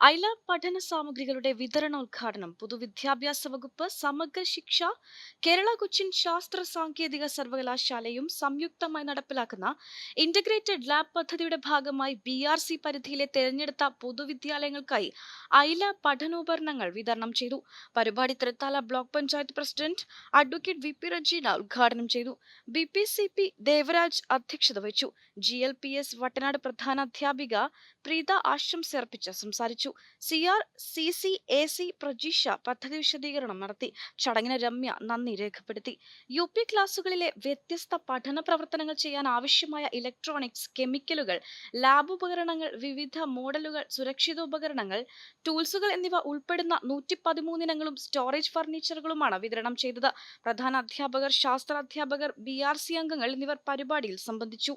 ഐല പഠന സാമഗ്രികളുടെ വിതരണോദ്ഘാടനം പൊതുവിദ്യാഭ്യാസ വകുപ്പ് സമഗ്ര ശിക്ഷ കേരള കൊച്ചിൻ ശാസ്ത്ര സാങ്കേതിക സർവകലാശാലയും സംയുക്തമായി നടപ്പിലാക്കുന്ന ഇന്റഗ്രേറ്റഡ് ലാബ് പദ്ധതിയുടെ ഭാഗമായി ബി ആർ സി പരിധിയിലെ തെരഞ്ഞെടുത്ത പൊതുവിദ്യാലയങ്ങൾക്കായി ഐല പഠനോപകരണങ്ങൾ വിതരണം ചെയ്തു. പരിപാടി Thrithala block panchayat president advocate V P Rajeena ഉദ്ഘാടനം ചെയ്തു. B P C P Devaraj അധ്യക്ഷത വഹിച്ചു. G L P S Vattanad പ്രധാന അധ്യാപിക പ്രീത ആശംസ അർപ്പിച്ച് സംസാരിച്ചു C R C C A C Prajeesha പദ്ധതി വിശദീകരണം നടത്തി. ചടങ്ങിന് രമ്യ നന്ദി രേഖപ്പെടുത്തി. യു പി ക്ലാസുകളിലെ വ്യത്യസ്ത പഠന പ്രവർത്തനങ്ങൾ ചെയ്യാൻ ആവശ്യമായ ഇലക്ട്രോണിക്സ് കെമിക്കലുകൾ ലാബ് ഉപകരണങ്ങൾ വിവിധ മോഡലുകൾ സുരക്ഷിത ഉപകരണങ്ങൾ ടൂൾസുകൾ എന്നിവ ഉൾപ്പെടുന്ന നൂറ്റി പതിമൂന്നിനങ്ങളും സ്റ്റോറേജ് ഫർണിച്ചറുകളുമാണ് വിതരണം ചെയ്തത്. പ്രധാന അധ്യാപകർ ശാസ്ത്രാധ്യാപകർ ബി ആർ സി അംഗങ്ങൾ എന്നിവർ പരിപാടിയിൽ സംബന്ധിച്ചു.